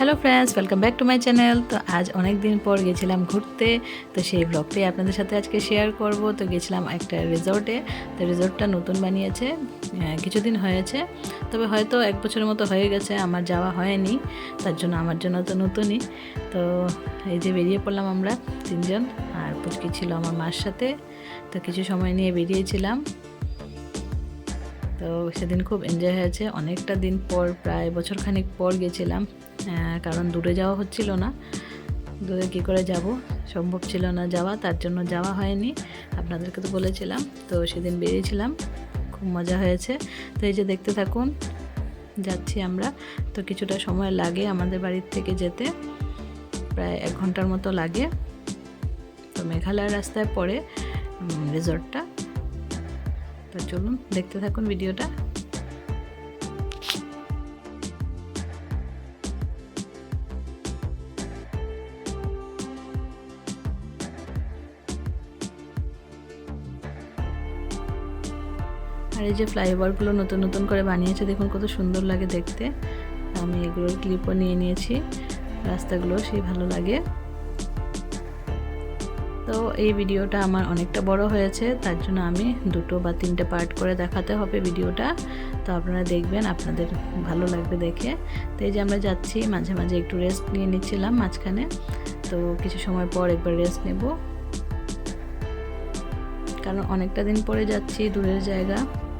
Hello friends welcome back to my channel তো আজ অনেক দিন পর গেছিলাম ঘুরতে। তো সেই ব্লগটাই আপনাদের সাথে আজকে শেয়ার করব। তো গেছিলাম একটা রিসর্টে তো রিসর্টটা নতুন বানিয়েছে কিছুদিন হয়েছে। তবে হয়তো এক বছরের মতো হয়ে গেছে, আমার যাওয়া হয়নি। তার জন্য আমার জন্য তো নতুনই। তো এই যে বেরিয়ে পড়লাম আমরা তিনজন। আর পুচকি ছিল আমার মার সাথে। তো কিছু সময় নিয়ে বেরিয়েছিলাম। তো সেদিন খুব এনজয় হয়েছে। অনেকটা দিন পর, প্রায় বছরখানেক পর গেছিলাম। কারণ দূরে যাওয়া হচ্ছিল না। দূরে কী করে যাব? সম্ভব ছিল না যাওয়া, তার জন্য যাওয়া হয়নি। আপনাদেরকে তো বলেছিলাম, তো সেদিন বেরিয়েছিলাম। খুব মজা হয়েছে। তো এই যে দেখতে থাকুন, যাচ্ছি আমরা। তো কিছুটা সময় লাগে আমাদের বাড়ির থেকে যেতে। প্রায় এক ঘণ্টার মতো লাগে। তো মেঘালয় রাস্তায় পড়ে রিসর্টটা তো চলুন দেখতে থাকুন ভিডিওটা। আর এই যে ফ্লাইওভারগুলো নতুন নতুন করে বানিয়েছে, দেখুন কত সুন্দর লাগে দেখতে। আমি এগুলোর ক্লিপও নিয়ে নিয়েছি। রাস্তাগুলো সেই ভালো লাগে। তো এই ভিডিওটা আমার অনেকটা বড় হয়েছে, তার জন্য আমি দুটো বা তিনটে পার্ট করে দেখাতে হবে ভিডিওটা। তো আপনারা দেখবেন, আপনাদের ভালো লাগবে দেখে। তো এই যে আমরা যাচ্ছি, মাঝে মাঝে একটু রেস্ট নিয়ে নিচ্ছিলাম মাঝখানে। তো কিছু সময় পর একবার রেস্ট নেব। কারণ অনেকটা দিন পরে যাচ্ছি দূরের জায়গা,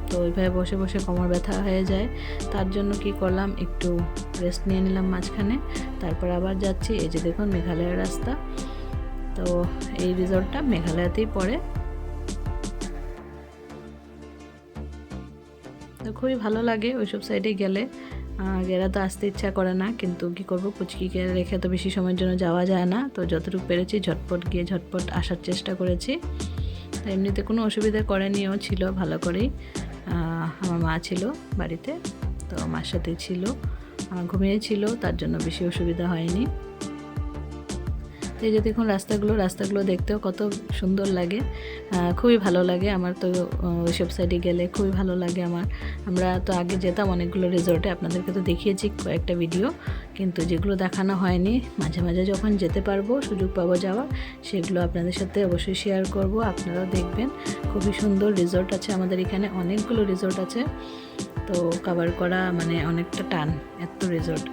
তো ওইভাবে বসে বসে কোমর ব্যথা হয়ে যায়। তার জন্য কি করলাম, একটু রেস্ট নিয়ে নিলাম মাঝখানে। তারপর আবার যাচ্ছি, এই যে দেখুন মেঘালয়ের রাস্তা। তো এই রিসর্টটা মেঘালয়তেই পড়ে। তো খুবই ভালো লাগে ওইসব সাইডে গেলে। গেরা তো আসতে ইচ্ছা করে না, কিন্তু কি করব? পুচকিকে রেখে তো বেশি সময়ের জন্য যাওয়া যায় না। তো যতটুকু পেরেছি ঝটপট গিয়ে ঝটপট আসার চেষ্টা করেছি। এমনিতে কোনো অসুবিধা করেনিও ছিল ভালো করেই। আমার মা ছিল বাড়িতে, তো মার সাথেই ছিল। ঘুমিয়েছিল তার জন্য বেশি অসুবিধা হয়নি। তো এই যে দেখুন রাস্তাগুলো রাস্তাগুলো দেখতেও কত সুন্দর লাগে খুবই ভালো লাগে। আমার তো ওইসব সাইডে গেলে খুবই ভালো লাগে আমার। আমরা তো আগে যেতাম অনেকগুলো রিসর্টে আপনাদেরকে তো দেখিয়েছি কয়েকটা ভিডিও কিন্তু যেগুলো দেখানো হয়নি, মাঝে মাঝে যখন যেতে পারব, সুযোগ পাবো যাওয়ার, সেগুলো আপনাদের সাথে অবশ্যই শেয়ার করব, আপনারাও দেখবেন। খুবই সুন্দর রিসর্ট আছে আমাদের এখানে, অনেকগুলো রিসর্ট আছে। তো কভার করা মানে অনেকটা টান, এত রিসর্ট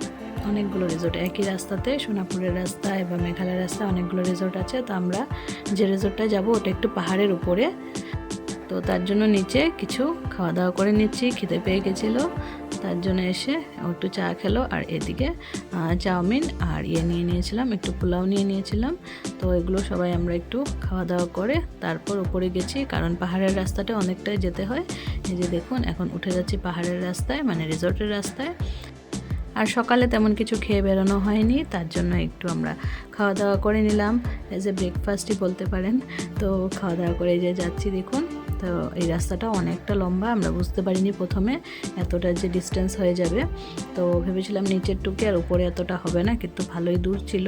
অনেকগুলো রিসোর্ট একই রাস্তাতে সোনাপুরের রাস্তা বা মেঘালয় রাস্তায় অনেকগুলো রিসোর্ট আছে। তো আমরা যে রিসোর্টটায় যাব, ওটা একটু পাহাড়ের উপরে। তো তার জন্য নিচে কিছু খাওয়া দাওয়া করে নিচ্ছি, খিদে পেয়ে গেছিল। তার জন্য এসে একটু চা খেলো আর এদিকে চাউমিন আর ইয়ে নিয়ে নিয়েছিলাম, একটু পোলাও নিয়ে নিয়েছিলাম। তো এগুলো সবাই আমরা একটু খাওয়া দাওয়া করে তারপর উপরে গেছি, কারণ পাহাড়ের রাস্তাটা অনেকটাই যেতে হয়। এই যে দেখুন, এখন উঠে যাচ্ছি পাহাড়ের রাস্তায় মানে রিসোর্টের রাস্তায়। আর সকালে তেমন কিছু খেয়ে বেরোনো হয়নি, তার জন্য একটু আমরা খাওয়া দাওয়া করে নিলাম। এজ এ ব্রেকফাস্টই বলতে পারেন। তো খাওয়া দাওয়া করে যে যাচ্ছি, দেখুন। তো এই রাস্তাটা অনেকটা লম্বা, আমরা বুঝতে পারিনি প্রথমে এতটা যে ডিস্টেন্স হয়ে যাবে। তো ভেবেছিলাম নিচের টুকে আর উপরে এতটা হবে না, কিন্তু ভালোই দূর ছিল।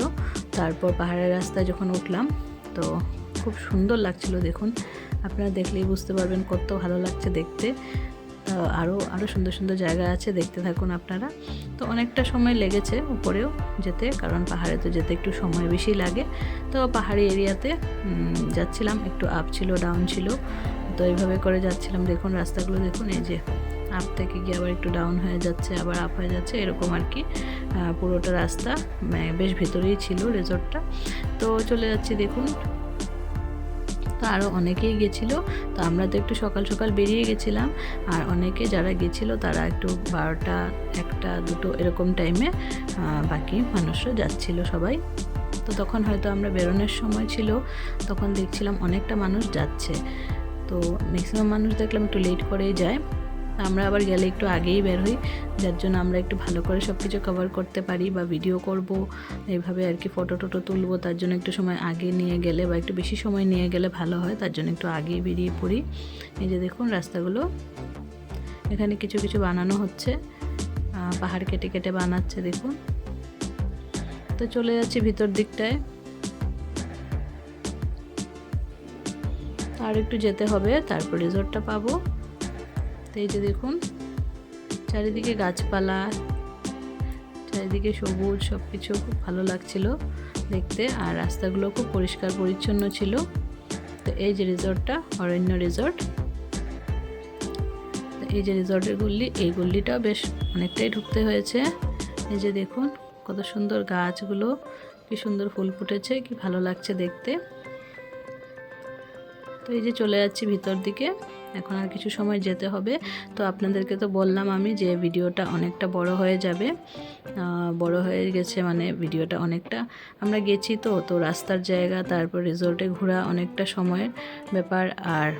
তারপর পাহাড়ের রাস্তায় যখন উঠলাম, তো খুব সুন্দর লাগছিল, দেখুন। আপনারা দেখলেই বুঝতে পারবেন কত ভালো লাগছে দেখতে। আরও আরও সুন্দর সুন্দর জায়গা আছে, দেখতে থাকুন আপনারা। তো অনেকটা সময় লেগেছে উপরেও যেতে, কারণ পাহাড়ে তো যেতে একটু সময় বেশি লাগে। তো পাহাড়ি এরিয়াতে যাচ্ছিলাম, একটু আপ ছিল ডাউন ছিল। তো এইভাবে করে যাচ্ছিলাম, দেখুন রাস্তাগুলো, দেখুন এই যে আপ থেকে গিয়ে আবার একটু ডাউন হয়ে যাচ্ছে, আবার আপ হয়ে যাচ্ছে, এরকম আর কি। পুরোটা রাস্তা মানে বেশ ভেতরেই ছিল রিসর্টটা তো চলে যাচ্ছি, দেখুন। তো আরও অনেকেই গেছিল। তো আমরা তো একটু সকাল সকাল বেরিয়ে গেছিলাম। আর অনেকে যারা গেছিল তারা একটু বারোটা, একটা, দুটো এরকম টাইমে বাকি মানুষরা যাচ্ছিল সবাই। তো তখন হয়তো আমরা বেরোনোর সময় ছিল। তখন দেখছিলাম অনেকটা মানুষ যাচ্ছে। তো ম্যাক্সিমাম মানুষ দেখলাম একটু লেট করেই যায়। আমরা আবার গেলে একটু আগেই বের হই, যার জন্য আমরা একটু ভালো করে সব কিছু কভার করতে পারি বা ভিডিও করব, এইভাবে আর কি ফটো টটো তুলবো, তার জন্য একটু সময় আগে নিয়ে গেলে বা একটু বেশি সময় নিয়ে গেলে ভালো হয়, তার জন্য একটু আগেই বেরিয়ে পড়ি। এই যে দেখুন রাস্তাগুলো, এখানে কিছু কিছু বানানো হচ্ছে পাহাড় কেটে কেটে বানাচ্ছে, দেখুন। তো চলে যাচ্ছি ভিতর দিকটায়। আর একটু যেতে হবে, তারপর রিসোর্টটা পাবো। তো এই যে দেখুন, চারিদিকে গাছপালা, চারিদিকে সবুজ সব কিছু খুব ভালো লাগছিল দেখতে আর রাস্তাগুলো খুব পরিষ্কার পরিচ্ছন্ন ছিল। তো এই যে রিসর্টটা, অরণ্য রিসর্ট। এই যে রিসর্টের গল্লি এই গল্লিটাও বেশ অনেকটাই ঢুকতে হয়েছে। এই যে দেখুন, কত সুন্দর গাছগুলো, কি সুন্দর ফুল ফুটেছে, কি ভালো লাগছে দেখতে। তো এই যে চলে যাচ্ছি ভিতর দিকে। এখন আর কিছু সময় যেতে হবে। তো আপনাদেরকে তো বললাম আমি যে ভিডিওটা অনেকটা বড় হয়ে যাবে। বড় হয়ে গেছে মানে ভিডিওটা অনেকটা। আমরা গেছি তো তো রাস্তার জায়গা, তারপর রিসোর্টে ঘোরা অনেকটা সময়ের ব্যাপার। আর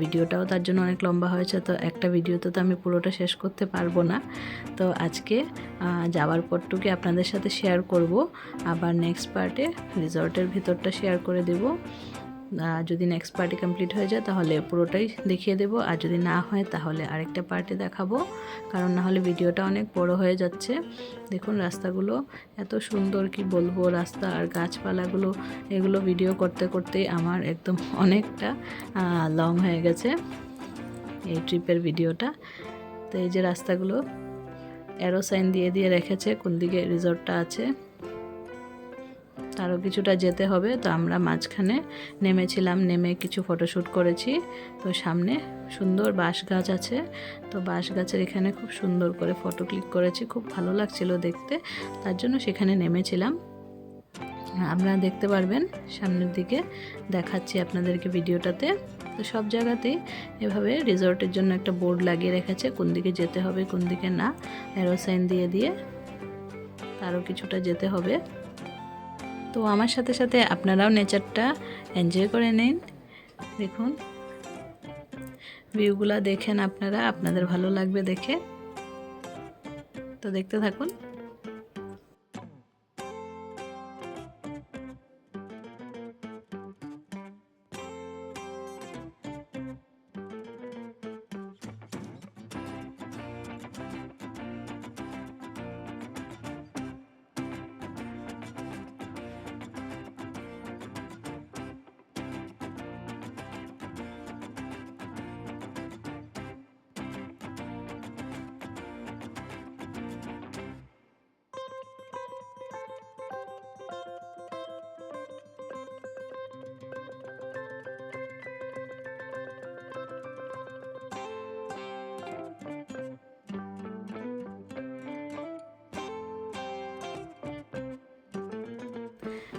ভিডিওটাও তার জন্য অনেক লম্বা হয়েছে, তো একটা ভিডিওতে তো আমি পুরোটা শেষ করতে পারব না। তো আজকে যাওয়ার পরটুকু আপনাদের সাথে শেয়ার করব। আবার নেক্সট পার্টে রিসর্টের ভিতরটা শেয়ার করে দেবো। যদি নেক্সট পার্টি কমপ্লিট হয়ে যায়, তাহলে পুরোটাই দেখিয়ে দেবো। আর যদি না হয়, তাহলে আরেকটা পার্টি দেখাবো। কারণ না হলে ভিডিওটা অনেক বড় হয়ে যাচ্ছে। দেখুন রাস্তাগুলো এত সুন্দর, কি বলব, রাস্তা আর গাছপালাগুলো, এগুলো ভিডিও করতে করতেই আমার একদম অনেকটা লং হয়ে গেছে এই ট্রিপের ভিডিওটা তো এই যে রাস্তাগুলো অ্যারো সাইন দিয়ে দিয়ে রেখেছে, কোন দিকে রিসর্টটা আছে। তারও কিছুটা যেতে হবে। তো আমরা মাঝখানে নেমেছিলাম, নেমে কিছু ফটোশ্যুট করেছি। তো সামনে সুন্দর বাঁশ গাছ আছে। তো বাঁশ গাছের এখানে খুব সুন্দর করে ফটো ক্লিক করেছি। খুব ভালো লাগছিল দেখতে। তার জন্য সেখানে নেমেছিলাম। আপনারা দেখতে পারবেন, সামনের দিকে দেখাচ্ছি আপনাদেরকে ভিডিওটাতে। তো সব জায়গাতেই এভাবে রিসর্টের জন্য একটা বোর্ড লাগিয়ে রেখেছে। কোন দিকে যেতে হবে, কোন দিকে না। অ্যারো সাইন দিয়ে দিয়ে তারও কিছুটা যেতে হবে। তো আমার সাথে সাথে আপনারাও নেচারটা এনজয় করে নিন। দেখুন ভিউগুলা দেখেন আপনারা, আপনাদের ভালো লাগবে দেখে। তো দেখতে থাকুন।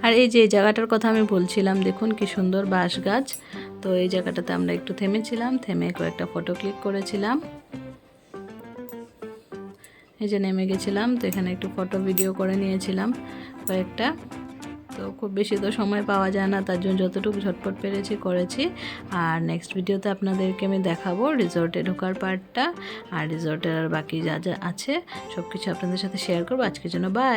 আর এই যে এই জায়গাটার কথা আমি বলছিলাম, দেখুন কি সুন্দর বাঁশ গাছ। তো এই জায়গাটাতে আমরা একটু থেমেছিলাম, থেমে কয়েকটা ফটো ক্লিক করেছিলাম। এই যে নেমে গেছিলাম, তো এখানে একটু ফটো ভিডিও করে নিয়েছিলাম কয়েকটা। তো খুব বেশি তো সময় পাওয়া যায় না, তার জন্য যতটুকু ঝটপট পেরেছি করেছি। আর নেক্সট ভিডিওতে আপনাদেরকে আমি দেখাবো রিসর্টে ঢোকার পার্টটা আর রিসর্টের আর বাকি যা যা আছে সব কিছু আপনাদের সাথে শেয়ার করব। আজকের জন্য বাই